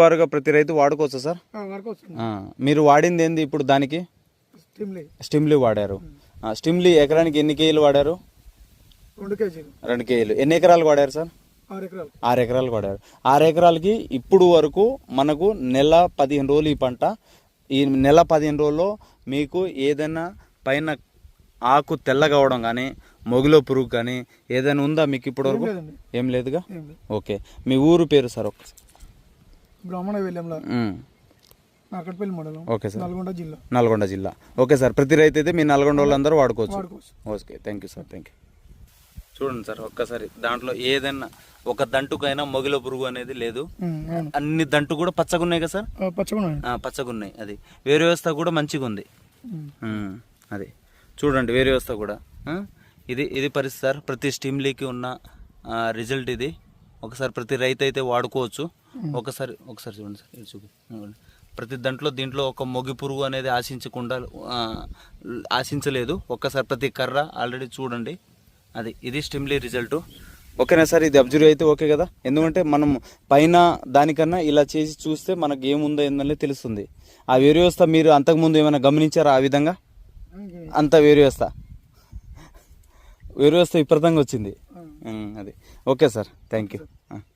వారుగా ప్రతి రైతు వాడుకోవచ్చా సార్? మీరు వాడింది ఏంది ఇప్పుడు దానికి? స్టీమ్లీ. వాడారు. స్టిమ్లీ ఎకరానికి ఎన్ని కేజీలు వాడారు? రెండు కేజీలు. ఎన్ని ఎకరాలు వాడారు సార్? ఆరు ఎకరాలు. వాడారు. ఆరు ఎకరాలకి ఇప్పుడు వరకు మనకు నెల పదిహేను రోజులు ఈ పంట. ఈ నెల పదిహేను రోజుల్లో మీకు ఏదైనా పైన ఆకు తెల్లగా అవడం కానీ మొగులో పురుగు కానీ ఏదైనా ఉందా మీకు ఇప్పటి వరకు? లేదండి. ఏం లేదుగా? ఓకే. మీ ఊరు పేరు సార్ ఒక్కసారి. బ్రాహ్మణ నాకట్పల్లి మండలం ఓకే సార్. నల్గొండ జిల్లా. నల్గొండ జిల్లా. ఓకే సార్ ప్రతి రైతు అయితే మీ నల్గొండ వాళ్ళందరూ వాడుకోవచ్చు. Okay thank you sir thank you చూడండి సార్ ఒక్కసారి దాంట్లో ఏదైనా ఒక దంటుకైనా మొగిల పురుగు అనేది లేదు. అన్ని దంటు కూడా పచ్చగా ఉన్నాయి కదా సార్? ఆ, పచ్చగా ఉన్నాయి ఆ, పచ్చగా ఉన్నాయి అది. వేరే వ్యవస్థ కూడా మంచిగా ఉంది. అది. చూడండి వేరే వ్యవస్థ కూడా? ఇది ఇది పరిస్థితి సార్ ప్రతి స్టీమ్లీకి ఉన్న రిజల్ట్ ఇది. ఒకసారి ప్రతి రైతు అయితే వాడుకోవచ్చు. ఒకసారి ఒకసారి చూడండి సార్ ఇది చూపి. ప్రతి దాంట్లో దీంట్లో ఒక మొగి పురుగు అనేది ఆశించకుండా ఆశించలేదు. ఒక్కసారి ప్రతి కర్ర ఆల్రెడీ చూడండి. అది ఇది స్టిమ్లీ రిజల్ట్. ఓకేనా సార్? ఇది అబ్జర్వ్ అయితే ఓకే కదా? ఎందుకంటే మనం పైన దానికన్నా ఇలా చేసి చూస్తే మనకు ఏముందో ఏందనేది తెలుస్తుంది. ఆ వేరు వ్యవస్థ మీరు అంతకుముందు ఏమైనా గమనించారా ఆ విధంగా? అంత వేరు వ్యవస్థ. వేరు వ్యవస్థ విపరీతంగా వచ్చింది. ఉమ్, అది. Okay sir. Thank you